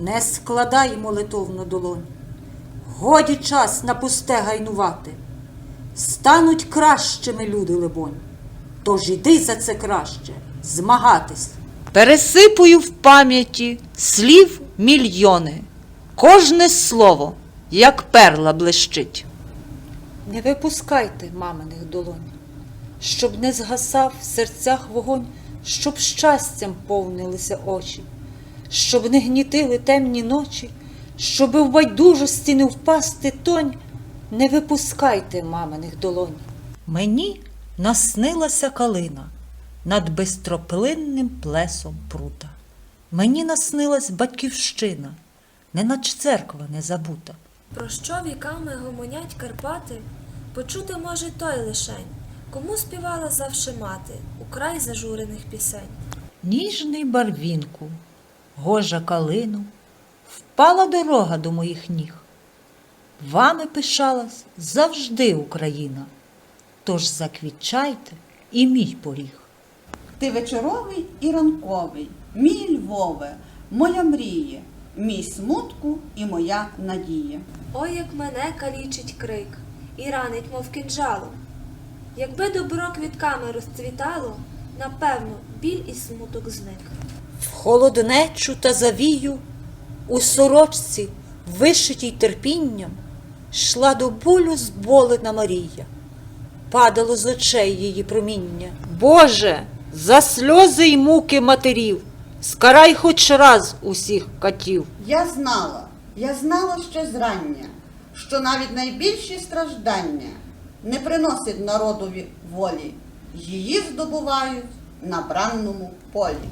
Не складай молитовну долонь. Годі час на пусте гайнувати. Стануть кращими люди, либонь. Тож іди за це краще, змагатись. Пересипую в пам'яті слів мільйони. Кожне слово, як перла блищить. Не випускайте маминих долонь, щоб не згасав в серцях вогонь, щоб щастям повнилися очі, щоб не гнітили темні ночі, щоб в байдужості не впасти тонь, не випускайте маминих долонь. Мені наснилася калина над безтроплинним плесом прута. Мені наснилась батьківщина, неначе церква не забута. Про що віками гомонять Карпати, почути може той лишень, кому співала завше мати у край зажурених пісень. Ніжний барвінку, гожа калину, впала дорога до моїх ніг. Вами пишалась завжди Україна, тож заквітчайте і мій поріг. Ти вечоровий і ранковий, мій Львове, моя мрія, мій смутку і моя надія. Ой, як мене калічить крик і ранить, мов кинджалом. Якби добро квітками розцвітало, напевно, біль і смуток зник. Холоднечу та завію, у сорочці, вишитій терпінням, йшла до болю зболена Марія, падало з очей її проміння. Боже, за сльози й муки матерів, скарай хоч раз усіх катів. Я знала, я знала ще зрання, що навіть найбільші страждання не приносять народові волі, її здобувають на бранному полі.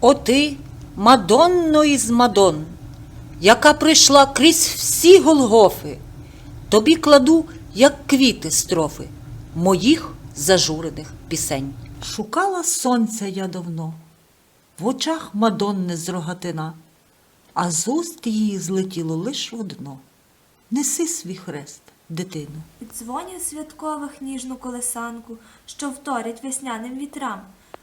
О ти, Мадонно із Мадон, яка прийшла крізь всі Голгофи, тобі кладу, як квіти строфи, моїх зажурених пісень. Шукала сонця я давно, в очах Мадонни з рогатина, а з уст її злетіло лиш одно. Неси свій хрест, дитину. Дзвонів святкових ніжну колесанку, що вторять весняним вітрам,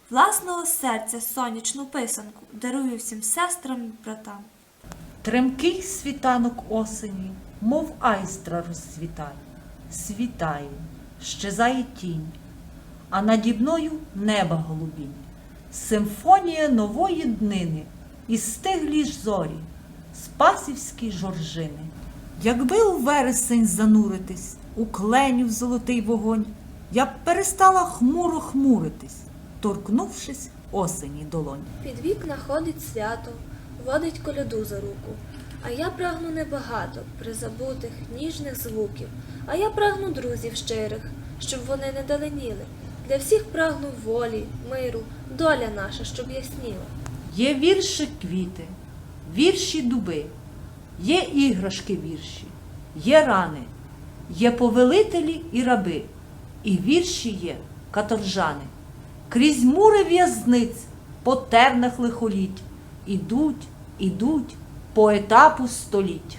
власного серця сонячну писанку дарую всім сестрам і братам. Тремкий світанок осені, мов айстра розцвітає, світає, щезає тінь, а наді мною неба голубінь, симфонія нової днини, і стиглі ж зорі, спасівські жоржини. Якби у вересень зануритись, у кленю в золотий вогонь, я б перестала хмуро хмуритись, торкнувшись осені долонь. Під вікна ходить свято, водить коляду за руку. А я прагну небагато призабутих, ніжних звуків. А я прагну друзів щирих, щоб вони не даленіли. Для всіх прагну волі, миру, доля наша, щоб ясніла. Є вірші квіти, вірші дуби, є іграшки вірші, є рани, є повелителі і раби, і вірші є каторжани. Крізь мури в'язниць, по тернах лихоліть, ідуть, ідуть по етапу століть.